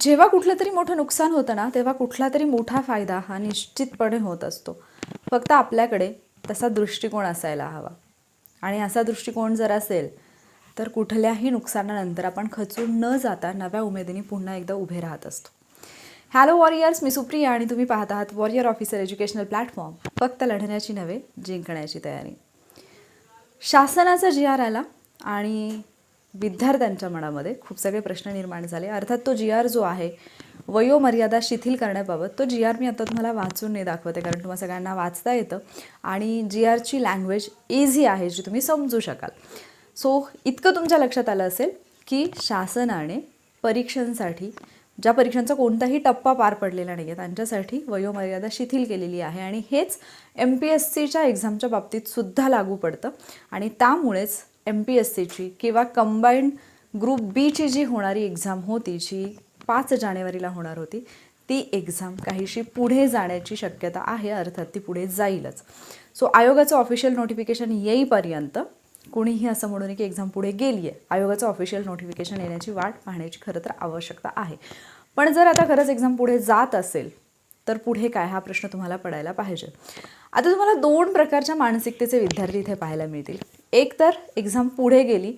जेव्हा कुठलं तरी मोठं नुकसान होतं ना तेव्हा कुठला तरी मोठा फायदा हा निश्चितपणे होत असतो. फक्त आपल्याकडे तसा दृष्टिकोन असायला हवा. आणि असा दृष्टिकोन जर असेल तर कुठल्याही नुकसानानंतर आपण खचून न जाता नव्या उमेदीने पुन्हा एकदा उभे राहत असतो. हॅलो वॉरियर्स मी सुप्रिया आणि तुम्ही पाहत आहात वॉरियर ऑफिसर एज्युकेशनल प्लॅटफॉर्म फक्त लढण्याची नव्हे जिंकण्याची तयारी. शासनाचा जी आर आला आणि विद्यार्थ्यांच्या मनामध्ये खूप सगळे प्रश्न निर्माण झाले. अर्थात तो जी आर जो आहे वयोमर्यादा शिथिल करण्याबाबत तो जी आर मी आता तुम्हाला वाचून नाही दाखवते कारण तुम्हाला सगळ्यांना वाचता येतं. आणि जी आरची लँग्वेज इझी आहे जी तुम्ही समजू शकाल. सो इतकं तुमच्या लक्षात आलं असेल की शासनाने परीक्षांसाठी ज्या परीक्षांचा कोणताही टप्पा पार पडलेला नाही आहे त्यांच्यासाठी वयोमर्यादा शिथिल केलेली आहे. आणि हेच एम पी एस सीच्या एक्झामच्या बाबतीत सुद्धा लागू पडतं. आणि त्यामुळेच एम पी एस सीची किंवा कंबाईंड ग्रुप बीची जी होणारी एक्झाम होती जी पाच जानेवारीला होणार होती ती एक्झाम काहीशी पुढे जाण्याची शक्यता आहे अर्थात ती पुढे जाईलच. सो आयोगाचं ऑफिशियल नोटिफिकेशन येईपर्यंत कोणीही असं म्हणू नये की एक्झाम पुढे गेली आहे आयोगाचं ऑफिशियल नोटिफिकेशन येण्याची वाट पाहण्याची खरं तर आवश्यकता आहे. पण जर आता खरंच एक्झाम पुढे जात असेल तर पुढे काय हा प्रश्न तुम्हाला पडायला पाहिजे. आता तुम्हाला दोन प्रकारच्या मानसिकतेचे विद्यार्थी इथे पाहायला मिळतील. एक तर एक्झाम पुढे गेली.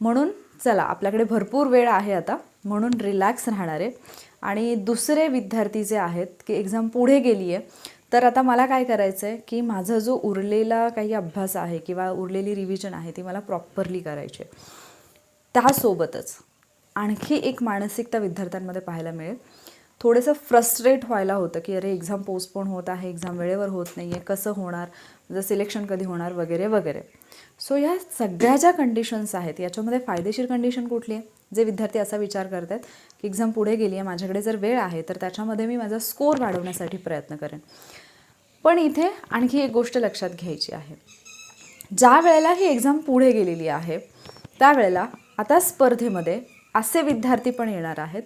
म्हणून चला आपल्याकडे भरपूर वेळ आहे आता. म्हणून रिलॅक्स राहणारे आणि दुसरे विद्यार्थी जे आहेत की एक्झाम पुढे गेली आहे तर आता मला काय करायचं आहे की माझा जो उरलेला काही अभ्यास आहे किंवा उरलेली रिव्हिजन आहे ती मला प्रॉपरली करायची आहे. त्यासोबतच आणखी एक मानसिकता विद्यार्थ्यांमध्ये पाहायला मिळेल. थोडंसं फ्रस्ट्रेट व्हायला होतं की अरे एक्झाम पोस्टपोन होत आहे एक्झाम वेळेवर होत नाही आहे कसं होणार? जर सिलेक्शन कधी होणार? वगैरे वगैरे. सो ह्या सगळ्या ज्या कंडिशन्स आहेत याच्यामध्ये फायदेशीर कंडिशन कुठली आहे? जे विद्यार्थी असा विचार करत आहेत की एक्झाम पुढे गेली आहे माझ्याकडे जर वेळ आहे तर त्याच्यामध्ये मी माझा स्कोर वाढवण्यासाठी प्रयत्न करेन. पण इथे आणखी एक गोष्ट लक्षात घ्यायची आहे. ज्या वेळेला ही एक्झाम पुढे गेलेली आहे त्यावेळेला आता स्पर्धेमध्ये असे विद्यार्थी पण येणार आहेत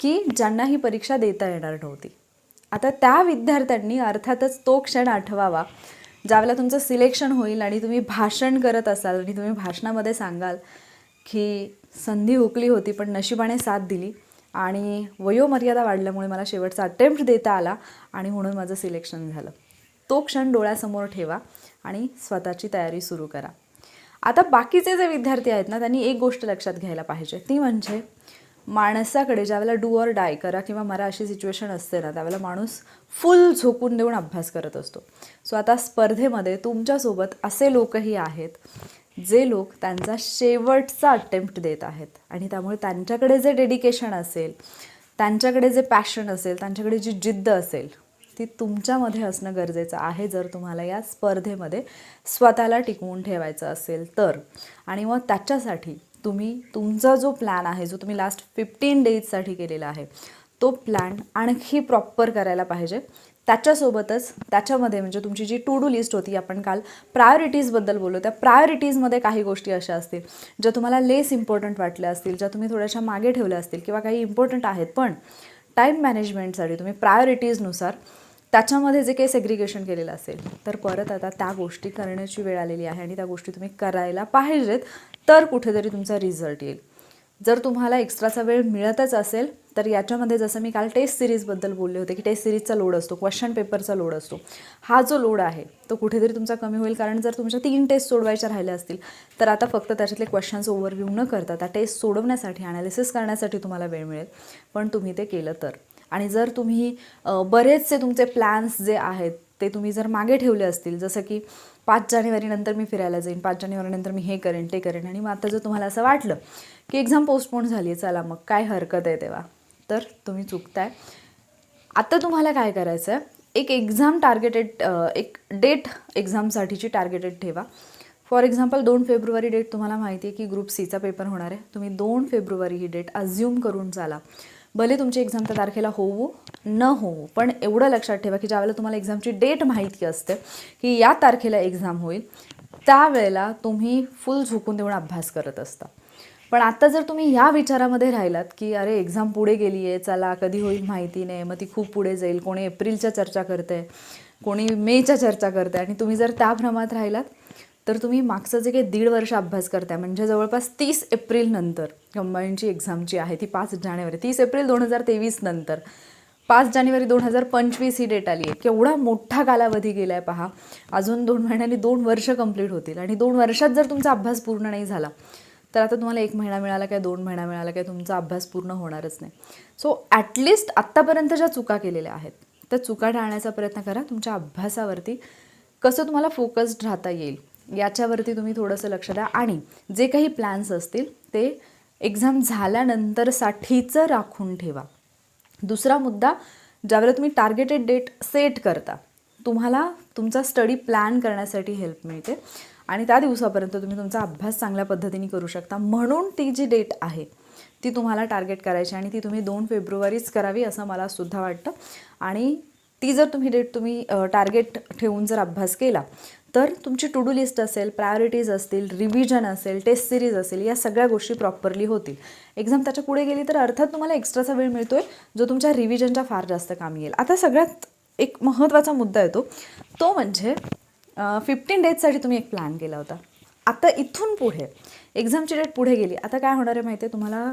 की ज्यांना ही परीक्षा देता येणार नव्हती. आता त्या विद्यार्थ्यांनी अर्थातच तो क्षण आठवावा ज्यावेळेला तुमचं सिलेक्शन होईल आणि तुम्ही भाषण करत असाल आणि तुम्ही भाषणामध्ये सांगाल की संधी हुकली होती पण नशिबाने साथ दिली आणि वयोमर्यादा वाढल्यामुळे मला शेवटचा अटेम्प्ट देता आला आणि म्हणून माझं सिलेक्शन झालं. तो क्षण डोळ्यासमोर ठेवा आणि स्वतःची तयारी सुरू करा. आता बाकीचे जे विद्यार्थी आहेत ना त्यांनी एक गोष्ट लक्षात घ्यायला पाहिजे. ती म्हणजे माणसाकडे ज्यावेळेला डू ऑर डाय करा किंवा मला अशी सिच्युएशन असते ना त्यावेळेला माणूस फुल झोकून देऊन अभ्यास करत असतो. सो आता स्पर्धेमध्ये तुमच्यासोबत असे लोकही आहेत जे लोक त्यांचा शेवटचा अटेम्प्ट देत आहेत. आणि त्यामुळे त्यांच्याकडे जे डेडिकेशन असेल त्यांच्याकडे जे पॅशन असेल त्यांच्याकडे जी जिद्द असेल ती तुमच्यामध्ये असणं गरजेचं आहे जर तुम्हाला या स्पर्धेमध्ये स्वतःला टिकवून ठेवायचं असेल तर. आणि मग त्याच्यासाठी तुम्ही तुमचा जो प्लॅन आहे जो तुम्ही लास्ट फिफ्टीन डेजसाठी केलेला आहे तो प्लॅन आणखी प्रॉपर करायला पाहिजे. त्याच्यासोबतच त्याच्यामध्ये म्हणजे तुमची जी टू डू लिस्ट होती आपण काल प्रायोरिटीजबद्दल बोललो. त्या प्रायोरिटीजमध्ये काही गोष्टी अशा असतील ज्या तुम्हाला लेस इम्पॉर्टंट वाटल्या असतील ज्या तुम्ही थोड्याशा मागे ठेवल्या असतील किंवा काही इम्पॉर्टंट आहेत पण टाईम मॅनेजमेंटसाठी तुम्ही प्रायोरिटीजनुसार त्याच्यामध्ये जे काही सेग्रिगेशन केलेलं असेल तर परत आता त्या गोष्टी करण्याची वेळ आलेली आहे आणि त्या गोष्टी तुम्ही करायला पाहिजेत तर कुठेतरी तुमचा रिझल्ट येईल. जर तुम्हाला एक्स्ट्राचा वेळ मिळतच असेल तर याच्यामध्ये जसं मी काल टेस्ट सिरीजबद्दल बोलले होते की टेस्ट सिरीजचा लोड असतो क्वेश्चन पेपरचा लोड असतो. हा जो लोड आहे तो कुठेतरी तुमचा कमी होईल कारण जर तुमच्या तीन टेस्ट सोडवायच्या राहिल्या असतील तर आता फक्त त्याच्यातले क्वेश्चन्स ओव्हरव्ह्यू न करता त्या टेस्ट सोडवण्यासाठी ॲनालिसिस करण्यासाठी तुम्हाला वेळ मिळेल. पण तुम्ही ते केलं तर. आणि जर तुम्ही बरेचसे तुमचे प्लॅन्स जे आहेत ते तुम्ही जर मागे ठेवले असतील जसं की पाच जानेवारीनंतर मी फिरायला जाईन पाच जानेवारीनंतर मी हे करेन ते करेन आणि मग आता जर तुम्हाला असं वाटलं की एक्झाम पोस्टपोन झाली आहे चला मग काय हरकत आहे तेव्हा? तर तुम्ही चुकताय. आता तुम्हाला काय करायचं आहे एक एक्झाम टार्गेटेड एक डेट एक्झामसाठीची टार्गेटेड ठेवा. फॉर एक्झाम्पल दोन फेब्रुवारी डेट तुम्हाला माहिती आहे की ग्रुप सीचा पेपर होणार आहे. तुम्ही दोन फेब्रुवारी ही डेट अज्युम करून चाला. भले तुमची एक्झाम त्या तारखेला होऊ न होऊ पण एवढं लक्षात ठेवा की ज्यावेळेला तुम्हाला एक्झामची डेट माहिती असते की या तारखेला एक्झाम होईल त्यावेळेला तुम्ही फुल झोकून देऊन अभ्यास करत असता. पण आता जर तुम्ही ह्या विचारामध्ये राहिलात की अरे एक्झाम पुढे गेली आहे चला कधी होईल माहिती नाही मग ती खूप पुढे जाईल कोणी एप्रिलच्या चर्चा करते कोणी मेच्या चर्चा करते आणि तुम्ही जर त्या भ्रमात राहिलात तर तुम्ही मागचं जे काही दीड वर्ष अभ्यास करताय म्हणजे जवळपास तीस एप्रिल नंतर कंबाईनची एक्झामची आहे ती पाच जानेवारी तीस एप्रिल दोन हजार तेवीस नंतर पाच जानेवारी दोन हजार पंचवीस ही डेट आली आहे. केवढा मोठा कालावधी गेला आहे पहा. अजून दोन महिन्यांनी दोन वर्ष कंप्लीट होतील आणि दोन वर्षात जर तुमचा अभ्यास पूर्ण नाही झाला तर आता तुम्हाला एक महिना मिळाला काय दोन महिना मिळाला काय तुमचा अभ्यास पूर्ण होणारच नाही. सो ॲटलिस्ट आत्तापर्यंत ज्या चुका केलेल्या आहेत त्या चुका टाळण्याचा प्रयत्न करा. तुमच्या अभ्यासावरती कसं तुम्हाला फोकस्ड राहता येईल याच्यावरती तुम्ही थोडंसं लक्ष द्या. आणि जे काही प्लॅन्स असतील ते एक्झाम झाल्यानंतरसाठीचं राखून ठेवा. दुसरा मुद्दा ज्यावेळेला तुम्ही टार्गेटेड डेट सेट करता तुम्हाला तुमचा स्टडी प्लॅन करण्यासाठी हेल्प मिळते. आणि त्या दिवसापर्यंत तुम्ही तुमचा अभ्यास चांगल्या पद्धतीने करू शकता. म्हणून ती जी डेट आहे ती तुम्हाला टार्गेट करायची आणि ती तुम्ही दोन फेब्रुवारीच करावी असं मला सुद्धा वाटतं. आणि ती जर तुम्ही डेट तुम्ही टार्गेट ठेवून जर अभ्यास केला तर तुमची टू डू लिस्ट असेल प्रायोरिटीज असतील रिव्हिजन असेल टेस्ट सिरीज असेल या सगळ्या गोष्टी प्रॉपरली होतील. एक्झाम त्याच्या पुढे गेली तर अर्थात तुम्हाला एक्स्ट्राचा वेळ मिळतो आहे जो तुमच्या रिव्हिजनच्या फार जास्त कामी येईल. आता सगळ्यात एक महत्त्वाचा मुद्दा येतो. तो म्हणजे फिफ्टीन डेजसाठी तुम्ही एक प्लॅन केला होता. आता इथून पुढे एक्झामची डेट पुढे गेली. आता काय होणार आहे माहिती आहे तुम्हाला?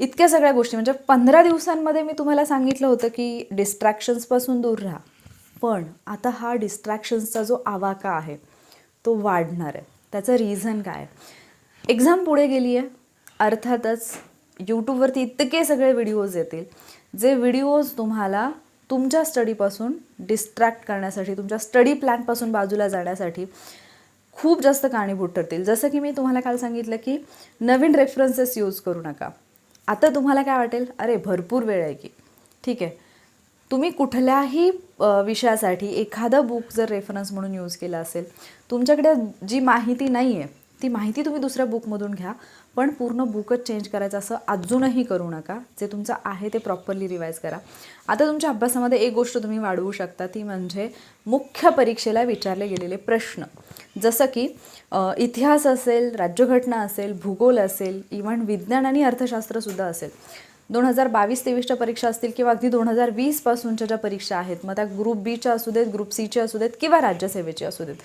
इतक्या सगळ्या गोष्टी म्हणजे पंधरा दिवसांमध्ये मी तुम्हाला सांगितलं होतं की डिस्ट्रॅक्शन्सपासून दूर राहा. पण आता हा डिस्ट्रॅक्शन्सचा जो आवाका आहे तो वाढणार आहे. त्याचं रिझन काय आहे? एक्झाम पुढे गेली आहे. अर्थातच यूट्यूबवरती इतके सगळे व्हिडिओज येतील जे व्हिडिओज तुम्हाला तुमच्या स्टडीपासून डिस्ट्रॅक्ट करण्यासाठी तुमच्या स्टडी प्लॅनपासून बाजूला जाण्यासाठी खूप जास्त कारणीभूत ठरतील. जसं की मी तुम्हाला काल सांगितलं की नवीन रेफरन्सेस यूज करू नका. आता तुम्हाला काय वाटेल? अरे भरपूर वेळ आहे की. ठीक आहे. तुम्ही कुठल्याही विषयासाठी एखादं बुक जर रेफरन्स म्हणून यूज केलं असेल तुमच्याकडे जी माहिती नाही आहे ती माहिती तुम्ही दुसऱ्या बुकमधून घ्या पण पूर्ण बुकच चेंज करायचं असं अजूनही करू नका. जे तुमचं आहे ते प्रॉपरली रिवाईज करा. आता तुमच्या अभ्यासामध्ये एक गोष्ट तुम्ही वाढवू शकता ती म्हणजे मुख्य परीक्षेला विचारले गेलेले प्रश्न. जसं की इतिहास असेल राज्यघटना असेल भूगोल असेल इव्हन विज्ञान आणि अर्थशास्त्रसुद्धा असेल. दोन हजार बावीस तेवीसच्या परीक्षा असतील किंवा अगदी दोन हजार वीसपासूनच्या ज्या परीक्षा आहेत मग त्या ग्रुप बीच्या असू देत ग्रुप सीच्या असू देत किंवा राज्यसेवेची असू देत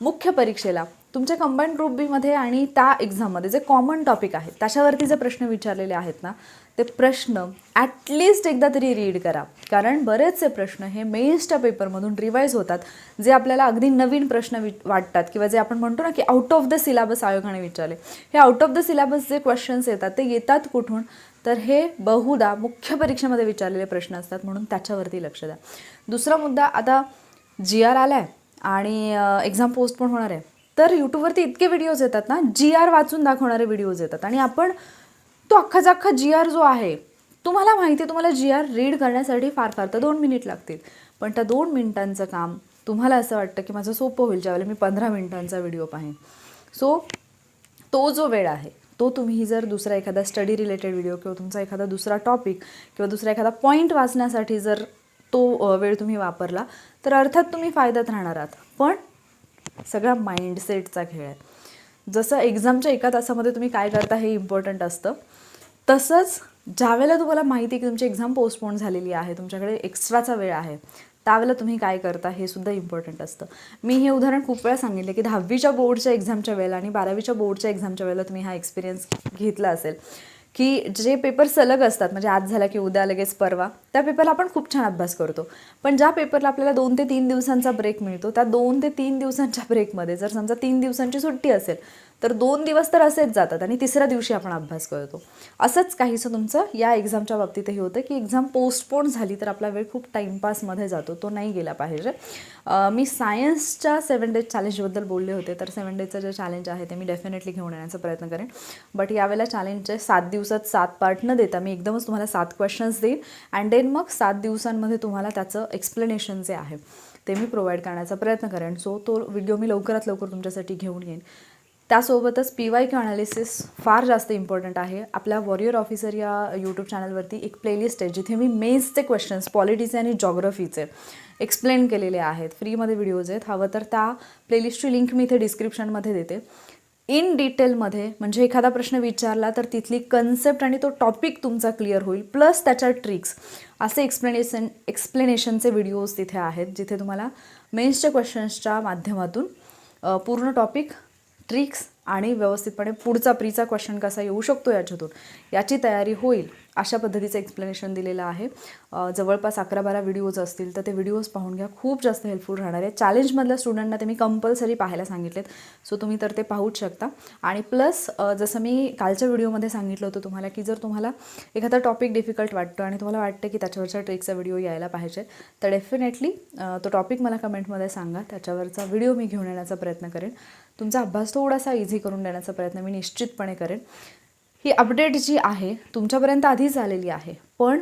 मुख्य परीक्षेला तुमच्या कंबाईंड ग्रुप बीमध्ये आणि त्या एक्झाममध्ये जे कॉमन टॉपिक आहेत त्याच्यावरती जे प्रश्न विचारलेले आहेत ना ते प्रश्न ॲटलिस्ट एकदा तरी रीड करा. कारण बरेचसे प्रश्न हे मेन्सच्या पेपरमधून रिवाईज होतात जे आपल्याला अगदी नवीन प्रश्न वि वाटतात किंवा जे आपण म्हणतो ना की आउट ऑफ द सिलेबस आयोगाने विचारले. हे आउट ऑफ द सिलेबस जे क्वेश्चन्स येतात ते येतात कुठून? तर हे बहुधा मुख्य परीक्षेमध्ये विचारलेले प्रश्न असतात म्हणून त्याच्यावरती लक्ष द्या. दुसरा मुद्दा आता जी आर आला आहे आणि एक्झाम पोस्ट पण होणार आहे. तर यूट्यूबवरती इतके व्हिडिओज येतात ना जी आर वाचून दाखवणारे व्हिडिओज येतात. आणि आपण तो अख्खाचा अख्खा जी आर जो आहे तुम्हाला माहिती आहे तुम्हाला जी आर रीड करण्यासाठी फार फार तर दोन मिनिट लागतील. पण त्या दोन मिनिटांचं काम तुम्हाला असं वाटतं की माझं सोपं होईल ज्यावेळेला मी पंधरा मिनिटांचा व्हिडिओ पाहेन. सो तो जो वेळ आहे तो तुम्ही जर दुसरा एखादा स्टडी रिलेटेड व्हिडिओ किंवा तुमचा एखादा दुसरा टॉपिक किंवा दुसरा एखादा पॉईंट वाचण्यासाठी जर तो वेळ तुम्ही वापरला तर अर्थात तुम्ही फायद्यात राहणार आहात. पण सगळा माइंडसेटचा खेळ आहे. जसं एक्झामच्या एका तासामध्ये तुम्ही काय करता हे इम्पॉर्टंट असतं. तसंच ज्यावेळेला तुम्हाला माहिती आहे की तुमची एक्झाम पोस्टपोन झालेली आहे तुमच्याकडे एक्स्ट्राचा वेळ आहे त्यावेळेला तुम्ही काय करता हे सुद्धा इम्पॉर्टंट असतं. मी हे उदाहरण खूप वेळा सांगितलं की दहावीच्या बोर्डच्या एक्झामच्या वेळेला आणि बारावीच्या बोर्डच्या एक्झामच्या वेळेला तुम्ही हा एक्सपिरियन्स घेतला असेल. की जे पेपर सलग असतात म्हणजे आज झाला की उद्या लगेच परवा त्या पेपरला आपण खूप छान अभ्यास करतो. पण ज्या पेपरला आपल्याला दोन ते तीन दिवसांचा ब्रेक मिळतो त्या दोन ते तीन दिवसांच्या ब्रेकमध्ये जर समजा तीन दिवसांची सुट्टी असेल तर दोन दिवस तर असेच जातात आणि तिसऱ्या दिवशी आपण अभ्यास करतो. असंच काहीसं तुमचं या एक्झामच्या बाबतीतही होतं की एक्झाम पोस्टपोन झाली तर आपला वेळ खूप टाईमपासमध्ये जातो. तो नाही गेला पाहिजे. मी सायन्सच्या सेवन डेज चॅलेंजबद्दल बोलले होते तर सेवन डेजचं जे चॅलेंज आहे ते मी डेफिनेटली घेऊन येण्याचा प्रयत्न करेन. बट यावेळेला चॅलेंजचे सात दिवसात सात पार्ट न देता मी एकदमच तुम्हाला सात क्वेश्चन्स देईन अँड देन मग सात दिवसांमध्ये तुम्हाला त्याचं एक्सप्लेनेशन जे आहे ते मी प्रोव्हाइड करण्याचा प्रयत्न करेन. सो तो व्हिडिओ मी लवकरात लवकर तुमच्यासाठी घेऊन येईन. त्यासोबतच पी वाय क्यू अनालिसिस फार जास्त इम्पॉर्टंट आहे. आपल्या वॉरियर ऑफिसर या यूट्यूब चॅनलवरती एक प्लेलिस्ट आहे जिथे मी मेन्सचे क्वेश्चन्स पॉलिटीचे आणि जॉग्रफीचे एक्सप्लेन केलेले आहेत. फ्रीमध्ये व्हिडिओज आहेत. हवं तर त्या प्लेलिस्टची लिंक मी इथे डिस्क्रिप्शनमध्ये देते. इन डिटेलमध्ये म्हणजे एखादा प्रश्न विचारला तर तिथली कन्सेप्ट आणि तो टॉपिक तुमचा क्लिअर होईल प्लस त्याच्या ट्रिक्स असे एक्सप्लेनेशन एक्सप्लेनेशनचे व्हिडिओज तिथे आहेत जिथे तुम्हाला मेन्सच्या क्वेश्चन्सच्या माध्यमातून पूर्ण टॉपिक ट्रिक्स आणि व्यवस्थितपणे पुढचा प्रीचा क्वेश्चन कसा येऊ शकतो याच्यातून याची तयारी होईल. अशा पद्धतीचं एक्सप्लेनेशन दिलेलं आहे. जवळपास अकरा बारा व्हिडिओज असतील तर ते व्हिडिओज पाहून घ्या. खूप जास्त हेल्पफुल राहणार आहे चॅलेंजमधल्या स्टुडंटना ते मी कंपल्सरी पाहायला सांगितलेत. सो तुम्ही तर ते पाहूच शकता. आणि प्लस जसं मी कालच्या व्हिडिओमध्ये सांगितलं होतं तुम्हाला की जर तुम्हाला एखादा टॉपिक डिफिकल्ट वाटतो आणि तुम्हाला वाटतं की त्याच्यावरच्या ट्रिकचा व्हिडिओ यायला पाहिजे तर डेफिनेटली तो टॉपिक मला कमेंटमध्ये सांगा. त्याच्यावरचा व्हिडिओ मी घेऊन येण्याचा प्रयत्न करेन. तुमचा अभ्यास थोडासा इझी करून देण्याचा प्रयत्न मी निश्चितपणे करेन. ही अपडेट जी आहे तुमच्यापर्यंत आधीच आलेली आहे. पण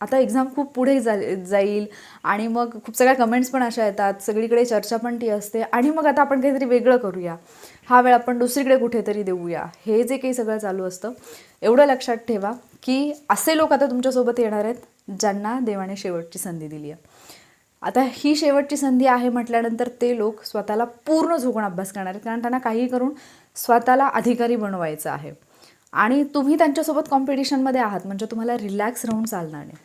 आता एक्झाम खूप पुढे जा जाईल आणि मग खूप सगळ्या कमेंट्स पण अशा येतात सगळीकडे चर्चा पण ती असते आणि मग आता आपण काहीतरी वेगळं करूया. हा वेळ आपण दुसरीकडे कुठेतरी देऊया. हे जे काही सगळं चालू असतं एवढं लक्षात ठेवा की असे लोक आता तुमच्यासोबत येणार आहेत ज्यांना देवाने शेवटची संधी दिली आहे. आता ही शेवटची संधी आहे म्हटल्यानंतर ते लोक स्वतःला पूर्ण झोकून अभ्यास करणार आहेत कारण त्यांना काही करून स्वतःला अधिकारी बनवायचं आहे. आणि तुम्ही त्यांच्यासोबत कॉम्पिटिशनमध्ये आहात म्हणजे तुम्हाला रिलॅक्स राहून चालणार नाही.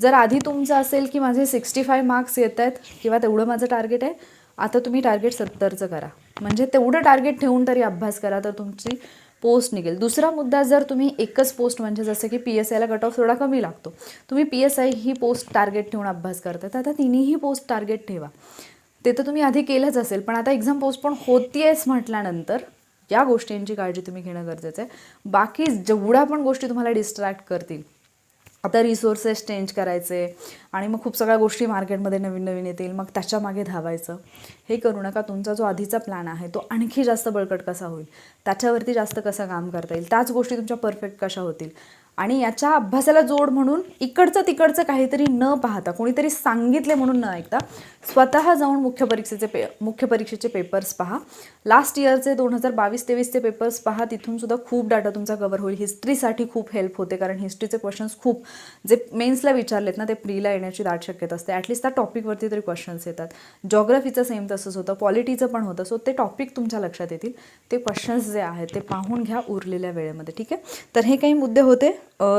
जर आधी तुमचं असेल की माझे सिक्स्टी फाय मार्क्स येत आहेत किंवा तेवढं माझं टार्गेट आहे आता तुम्ही टार्गेट सत्तरचं करा. म्हणजे तेवढं टार्गेट ठेवून तरी अभ्यास करा तर तुमची पोस्ट निघेल. दुसरा मुद्दा जर तुम्ही एकच पोस्ट म्हणजे जसं की पी एस आयला कट ऑफ थोडा कमी लागतो तुम्ही पी एस आय ही पोस्ट टार्गेट ठेवून अभ्यास करता तर आता तिन्हीही पोस्ट टार्गेट ठेवा. ते तर तुम्ही आधी केलंच असेल पण आता एक्झाम पोस्ट पण होतीयच म्हटल्यानंतर या गोष्टींची काळजी तुम्ही घेणं गरजेचं आहे. बाकी जेवढ्या पण गोष्टी तुम्हाला डिस्ट्रॅक्ट करतील आता रिसोर्सेस चेंज करायचे आणि मग खूप सगळ्या गोष्टी मार्केटमध्ये नवीन नवीन येतील मग त्याच्यामागे धावायचं. हे करू नका. तुमचा जो आधीचा प्लॅन आहे तो आणखी जास्त बळकट कसा होईल? त्याच्यावरती जास्त कसं काम करता येईल? त्याच गोष्टी तुमच्या परफेक्ट कशा होतील? आणि याच्या अभ्यासाला जोड म्हणून इकडचं तिकडचं काहीतरी न पाहता कोणीतरी सांगितले म्हणून न ऐकता स्वतः जाऊन मुख्य परीक्षेचे पे मुख्य परीक्षेचे पेपर्स पहा. लास्ट इयरचे दोन हजार बावीस तेवीसचे पेपर्स पहा. तिथून सुद्धा खूप डाटा तुमचा कवर होईल. हिस्ट्रीसाठी खूप हेल्प होते कारण हिस्ट्रीचे क्वेश्चन्स खूप जे मेन्सला विचारलेत ना ते प्रीला येण्याची दाट शक्यता असते. ॲटलिस्ट त्या टॉपिकवरती तरी क्वेश्चन्स येतात. जॉग्रफीचं सेम तसंच होतं. पॉलिटीचं पण होतं. सो ते टॉपिक तुमच्या लक्षात येतील. ते क्वेश्चन्स जे आहेत ते पाहून घ्या उरलेल्या वेळेमध्ये. ठीक आहे? तर हे काही मुद्दे होते.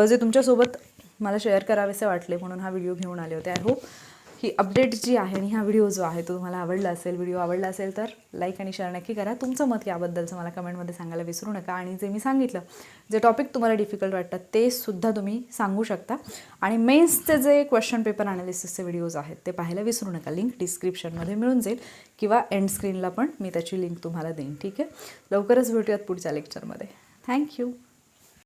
जे तुमच्यासोबत मला शेअर करावेसे वाटले म्हणून हा व्हिडिओ घेऊन आले होते आय होप ही अपडेट जी आहे आणि हा व्हिडिओ जो आहे तो तुम्हाला आवडला असेल व्हिडिओ आवडला असेल तर लाईक आणि शेअर नक्की करा. तुमचं मत याबद्दलचं मला कमेंटमध्ये सांगायला विसरू नका. आणि जे मी सांगितलं जे टॉपिक तुम्हाला डिफिकल्ट वाटतात ते सुद्धा तुम्ही सांगू शकता. आणि मेन्सचे जे क्वेश्चन पेपर अनालिसिसचे व्हिडिओज आहेत ते पाहायला विसरू नका. लिंक डिस्क्रिप्शनमध्ये मिळून जाईल किंवा एंड स्क्रीनला पण मी त्याची लिंक तुम्हाला देईन. ठीक आहे? लवकरच भेटूयात पुढच्या लेक्चरमध्ये थँक्यू